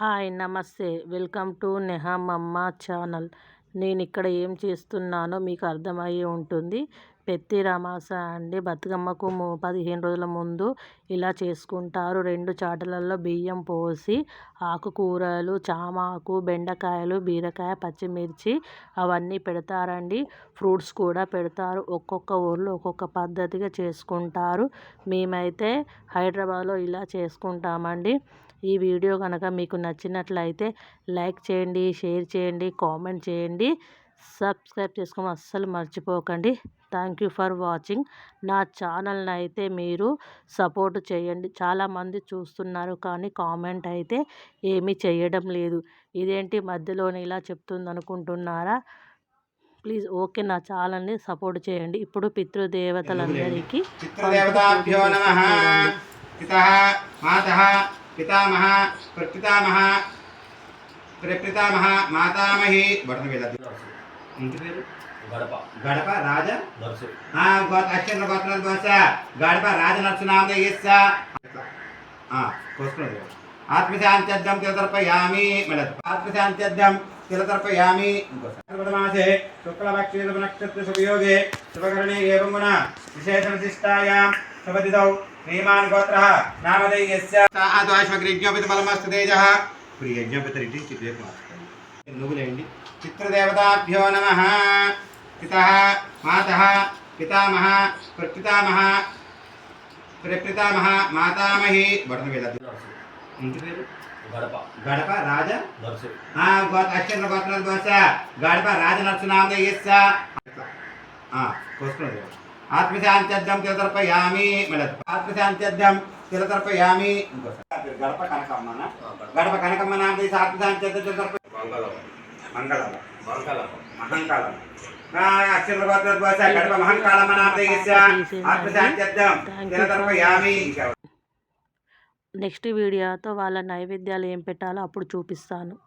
Hi నమస్తే. Welcome to Nehamamma channel. నేను ఇక్కడ ఏం చేస్తున్నానో మీకు అర్థమయ్యి ఉంటుంది. పెత్తి రమాస అండి. బతుకమ్మకు ము- పదిహేను రోజుల ముందు ఇలా చేసుకుంటారు. రెండు చాటలలో బియ్యం పోసి ఆకుకూరలు చామాకు బెండకాయలు బీరకాయ పచ్చిమిర్చి అవన్నీ పెడతారండి. ఫ్రూట్స్ కూడా పెడతారు. ఒక్కొక్క ఊర్లో ఒక్కొక్క పద్ధతిగా చేసుకుంటారు. మేమైతే హైదరాబాద్లో ఇలా చేసుకుంటామండి. ఈ వీడియో కనుక మీకు నచ్చినట్లయితే లైక్ చేయండి షేర్ చేయండి కామెంట్ చేయండి. సబ్స్క్రైబ్ చేసుకోవడం అస్సలు మర్చిపోకండి. Thank you for watching. నా ఛానల్ని అయితే మీరు సపోర్ట్ చేయండి. చాలామంది చూస్తున్నారు కానీ కామెంట్ అయితే ఏమీ చేయడం లేదు. ఇదేంటి మధ్యలోనే ఇలా చెప్తుంది అనుకుంటున్నారా? ప్లీజ్ ఓకే నా ఛానల్ని సపోర్ట్ చేయండి. ఇప్పుడు పితృదేవతలందరికీ పితృదేవతాభ్యో నమ. మాత. పితామహ ప్రపితామహ ప్రపితామహ మాతామహి బటన్ వేద ఇంటి పేరు గడప గడప రాజ నర్సు ఆ గోత అక్షర గోత్రాల దోశ గడప రాజ నరసింహనామ యస్స ఆ కోసుకున్నది ఆత్మశాంత్యర్థం తిలతర్పయామి ఆత్మశాంత్యర్థం తిలతర్పయామి మాసే శుక్లపక్షే నక్షత్ర శుభయోగే శుభకరణే ఏవం గుణ విశేష విశిష్టాయాం శుభదిదౌ శ్రీమాన్ గోత్ర నామధేయస్య. ఆద్వాశ్వగ్రజ్ఞోపిత బలమస్తు తేజః ఇప్పుడు యజ్ఞోపిత చిత్రేపు మార్చుకోండి నువ్వులేండి పితృదేవతాభ్యో నమ. పిత మాత పితామహ ప్రపితామహ ప్రపితామహ మాతామహి. వేద నర్సు ఇంటి పేరు? గడప. గడప రాజ? నర్సు. ఆ గోత అక్షర గోత్రాల దోశ గడప రాజ నరసింహనామ యస్స ఆ కోసుకున్నది ఆత్మశాంత్యర్థం తిలతర్పయామి మళ్ళీ ఆత్మశాంత్యర్థం తిలతర్పయామి. ఇంకోసారి గడప కనకమ్మన. గడప కనకమ్మ నామ తీసి ఆత్మశాంత్యర్థం తిలతర్ప మంగళం. మంగళం. మంగళం. గడప ఆత్మశాంత్యర్థం తిలతర్పయామి. నెక్స్ట్ వీడియోతో వాళ్ళ నైవేద్యాలు ఏం పెట్టాలో అప్పుడు చూపిస్తాను.